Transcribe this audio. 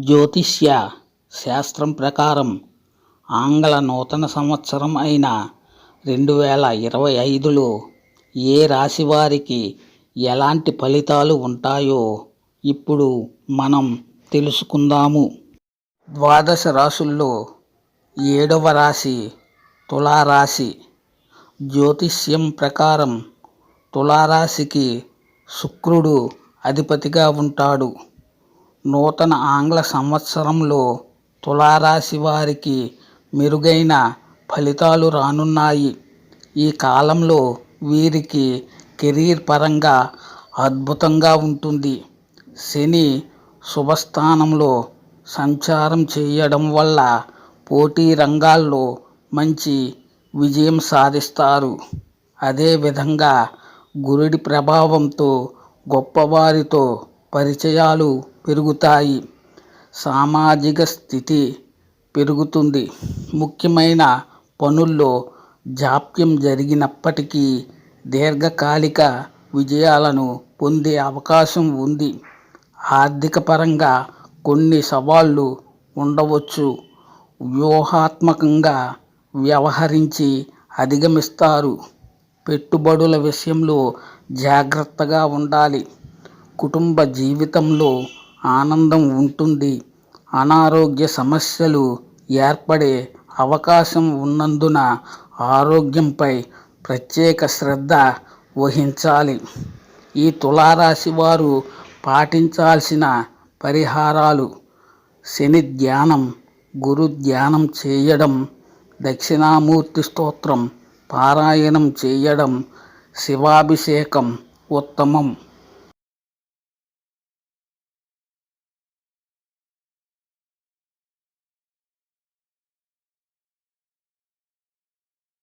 జ్యోతిష్య శాస్త్రం ప్రకారం ఆంగ్ల నూతన సంవత్సరం అయిన రెండు వేల ఇరవై ఐదులో ఏ రాశి వారికి ఎలాంటి ఫలితాలు ఉంటాయో ఇప్పుడు మనం తెలుసుకుందాము. ద్వాదశ రాశుల్లో ఏడవ రాశి తులారాశి. జ్యోతిష్యం ప్రకారం తులారాశికి శుక్రుడు అధిపతిగా ఉంటాడు. నూతన ఆంగ్ల సంవత్సరంలో తులారాశి వారికి మెరుగైన ఫలితాలు రానున్నాయి. ఈ కాలంలో వీరికి కెరీర్ పరంగా అద్భుతంగా ఉంటుంది. శని శుభస్థానంలో సంచారం చేయడం వల్ల పోటీ రంగాల్లో మంచి విజయం సాధిస్తారు. అదేవిధంగా గురుడి ప్రభావంతో గొప్పవారితో పరిచయాలు పెరుగుతాయి. సామాజిక స్థితి పెరుగుతుంది. ముఖ్యమైన పనుల్లో జాప్యం జరిగినప్పటికీ దీర్ఘకాలిక విజయాలను పొందే అవకాశం ఉంది. ఆర్థిక పరంగా కొన్ని సవాళ్ళు ఉండవచ్చు. వ్యూహాత్మకంగా వ్యవహరించి అధిగమిస్తారు. పెట్టుబడుల విషయంలో జాగ్రత్తగా ఉండాలి. కుటుంబ జీవితంలో ఆనందం ఉంటుంది. అనారోగ్య సమస్యలు ఏర్పడే అవకాశం ఉన్నందున ఆరోగ్యంపై ప్రత్యేక శ్రద్ధ వహించాలి. ఈ తులారాశి వారు పాటించాల్సిన పరిహారాలు శని ధ్యానం గురు ధ్యానం చేయడం దక్షిణామూర్తి స్తోత్రం పారాయణం చేయడం శివాభిషేకం ఉత్తమం.